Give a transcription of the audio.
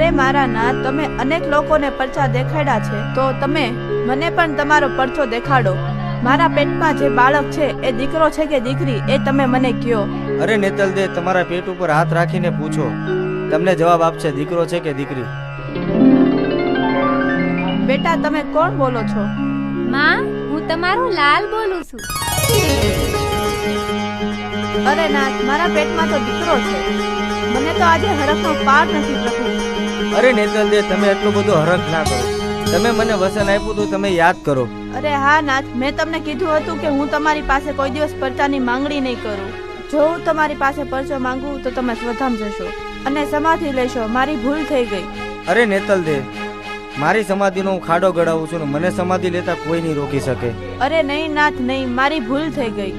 અરે મારા નાથ તમે અનેક લોકોને પરચા દેખાડ્યા છે તો તમે મને પણ તમારો પરચો દેખાડો. મારા પેટમાં જે બાળક છે એ દીકરો છે કે દીકરી એ તમે મને કયો. અરે નેતલ દે તમારા પેટ ઉપર હાથ રાખીને પૂછો. તમને જવાબ આપશે દીકરો છે કે દીકરી? બેટા તમે કોણ બોલો છો? માં હું તમારો લાલ બોલું છું. અરે નાથ મારા પેટમાં તો દીકરો છે. મને તો આજે હરફનો પાર નથી પ્રભુ. અરે નેતલ દે તમે એટલું બધું હરખ ના કરો. તમે મને વસન આપ્યું તો તમે યાદ કરો. અરે હા નાથ મેં તમને કીધું હતું કે હું તમારી પાસે કોઈ દિવસ પરચાની માંગણી નહીં કરું. જો હું તમારી પાસે પરચો માંગુ તો તમે સ્વધામ જશો અને સમાધિ લેશો. મારી ભૂલ થઈ ગઈ. અરે નેતલ દે મારી સમાધિનો હું ખાડો ગળાવું છું ને મને સમાધિ લેતા કોઈ નહીં રોકી શકે. અરે નહીં નાથ નહીં મારી ભૂલ થઈ ગઈ.